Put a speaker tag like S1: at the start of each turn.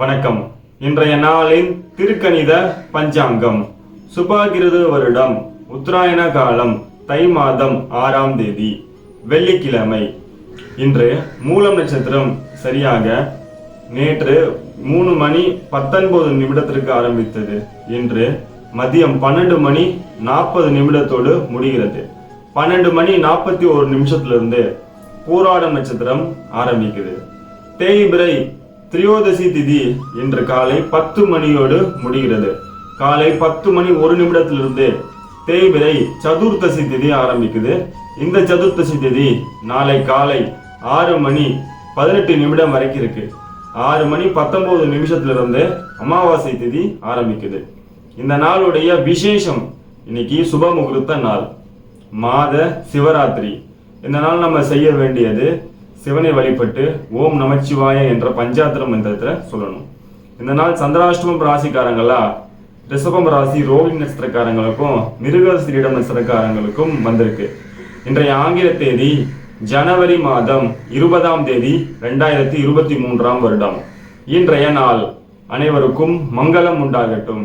S1: வணக்கம். இன்றைய நாளின் திருக்கணித பஞ்சாங்கம். சுபாகிருது வருடம் உத்தராயண காலம் தை மாதம் ஆறாம் தேதி வெள்ளிக்கிழமை. இன்று மூலம் நட்சத்திரம் சரியாக நேற்று மூணு மணி பத்தொன்பது நிமிடத்திற்கு ஆரம்பித்தது. இன்று மதியம் பன்னெண்டு மணி நாற்பது நிமிடத்தோடு முடிகிறது. பன்னெண்டு மணி நாற்பத்தி ஒரு நிமிஷத்திலிருந்து பூராடம் நட்சத்திரம் ஆரம்பிக்குது. தேய்பிரை திரியோதசி திதி இன்று காலை பத்து மணியோடு முடிகிறது. காலை பத்து மணி ஒரு நிமிடத்திலிருந்து தேய்பிரை சதுர்த்தசி திதி ஆரம்பிக்குது. இந்த சதுர்த்தசி திதி நாளை காலை ஆறு மணி பதினெட்டு நிமிடம் வரைக்கும் இருக்கு. ஆறு மணி பத்தொன்பது நிமிஷத்திலிருந்து அமாவாசை திதி ஆரம்பிக்குது. இந்த நாளுடைய விசேஷம் இன்னைக்கு சுப முகூர்த்த நாள். மாத சிவராத்திரி. இந்த நாள் நம்ம செய்ய வேண்டியது சிவனை வழிபட்டு ஓம் நமச்சிவாய என்ற பஞ்சாத்திர மந்திரத்தை சொல்லணும். இந்த நாள் சந்திராஷ்டமம் ராசிக்காரங்களா ரிஷபம் ராசி ரோகிணி நட்சத்திரக்காரங்களுக்கும் மிருகஸ்ரீடம் நட்சத்திரக்காரங்களுக்கும் வந்திருக்கு. இன்றைய ஆங்கில தேதி ஜனவரி மாதம் இருபதாம் தேதி ரெண்டாயிரத்தி இருபத்தி மூன்றாம் வருடம். இன்றைய நாள் அனைவருக்கும் மங்களம் உண்டாகட்டும்.